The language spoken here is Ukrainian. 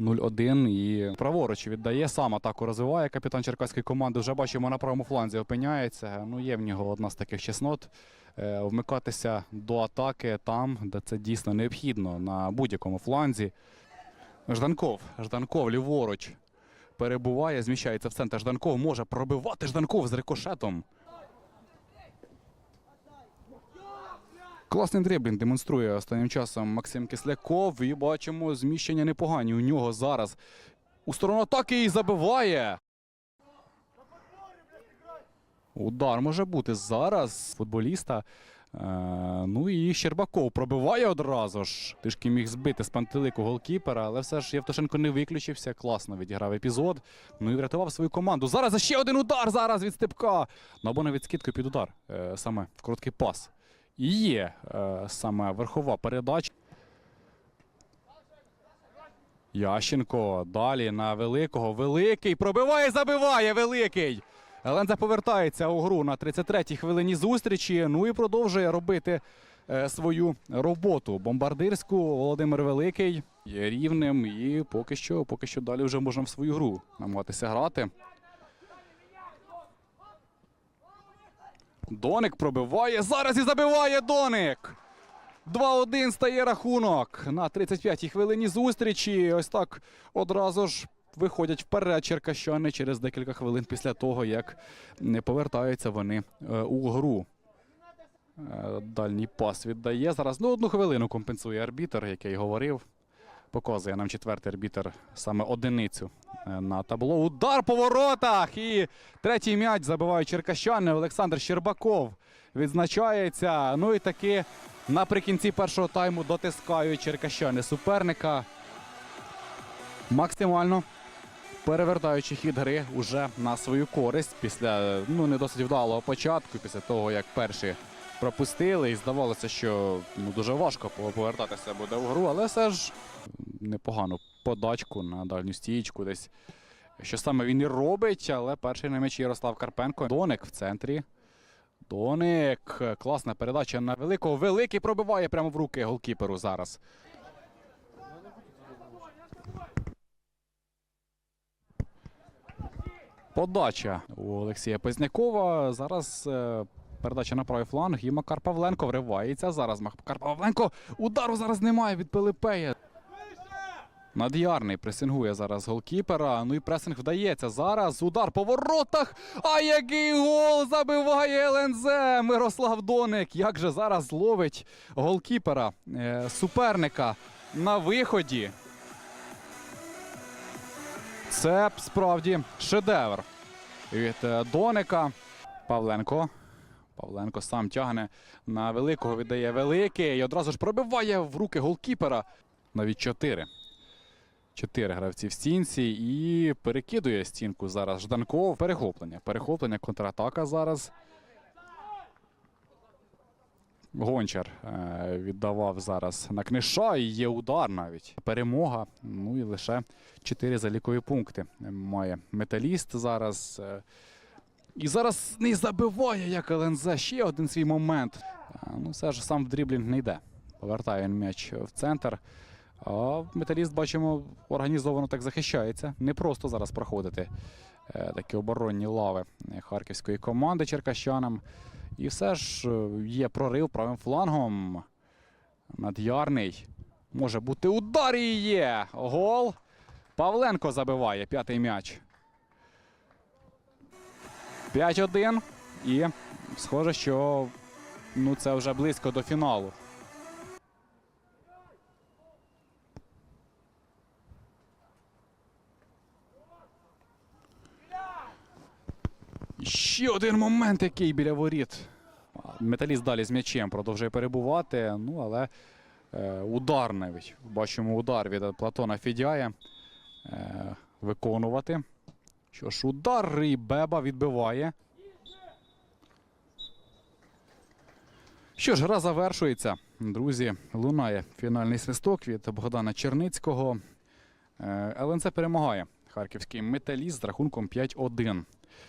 0-1 і праворуч віддає сам атаку розвиває капітан черкаської команди. Вже бачимо на правому фланзі опиняється. Ну, є в нього одна з таких чеснот. е, Вмикатися до атаки там, де це дійсно необхідно на будь-якому фланзі. Жданков. Жданков ліворуч перебуває, зміщається в центр. Жданков може пробивати Жданков з рикошетом. Класний дриблінг демонструє останнім часом Максим Кисляков. І бачимо зміщення непогані у нього зараз. У сторону атаки і забиває. Удар може бути зараз футболіста. Е, ну і Щербаков пробиває одразу ж. Трішки міг збити з пантелику голкіпера, але все ж Євтушенко не виключився. Класно відіграв епізод. Ну і врятував свою команду. Зараз ще один удар зараз від Степка. Ну або навіть скидкою під удар. Е, саме в короткий пас. І є е, саме верхова передача. Ященко далі на великого. Великий пробиває, забиває великий. Ленза повертається у гру на 33-й хвилині зустрічі. Ну і продовжує робити е, свою роботу. Бомбардирську Володимир Великий є рівним. І поки що, поки що далі вже можна в свою гру намагатися грати. Доник пробиває. Зараз і забиває Доник. 2-1 стає рахунок на 35-й хвилині зустрічі. Ось так одразу ж виходять вперед черкащани через декілька хвилин після того, як повертаються вони е, у гру. Е, Дальній пас віддає. Зараз ну, одну хвилину компенсує арбітер, який говорив. Показує нам четвертий арбітер саме одиницю е, на табло. Удар по воротах! І третій м'яч забивають черкащани. Олександр Щербаков відзначається. Ну і таки наприкінці першого тайму дотискають черкащани суперника. Максимально перевертаючи хід гри уже на свою користь після ну, не досить вдалого початку, після того, як перші пропустили, і здавалося, що ну, дуже важко повертатися буде в гру, але все ж непогану подачку на дальню стічку десь. Що саме він і робить, але перший на м'ячі Ярослав Карпенко. Доник в центрі. Доник. Класна передача на великого. Великий пробиває прямо в руки голкіперу зараз. Подача у Олексія Познякова. Зараз е, передача на правий фланг. І Макар Павленко вривається. Зараз Макар Павленко. Удару зараз немає від Пилипея. Над'ярний пресингує зараз голкіпера. Ну і пресинг вдається. Зараз удар по воротах. А який гол забиває ЛНЗ! Мирослав Доник. Як же зараз ловить голкіпера е, суперника на виході. Це справді шедевр від е, Доника. Павленко. Павленко сам тягне на великого, віддає великий. І одразу ж пробиває в руки голкіпера. Навіть чотири. Чотири гравці в стінці і перекидує стінку зараз Жданков. Перехоплення. Перехоплення, контратака зараз. Гончар е, віддавав зараз на книша і є удар навіть. Перемога. Ну і лише 4 залікові пункти має металіст зараз. Е. І зараз не забиває, як ЛНЗ. Ще один свій момент. Ну, все ж сам в дріблінг не йде. Повертає він м'яч в центр. А металіст, бачимо, організовано так захищається. Не просто зараз проходити е, такі оборонні лави е, харківської команди черкащанам. І все ж е, є прорив правим флангом. Над'ярний. Може бути удар і є. Гол. Павленко забиває п'ятий м'яч. 5-1. І схоже, що ну, це вже близько до фіналу. Ще один момент, який біля воріт. Металіст далі з м'ячем продовжує перебувати. Ну, але е, удар навіть. Бачимо удар від Платона Фідяя. Е, виконувати. Що ж, удар і Беба відбиває. Що ж, гра завершується. Друзі, лунає фінальний свисток від Богдана Черницького. Е, ЛНЦ перемагає харківський металіст з рахунком 5-1.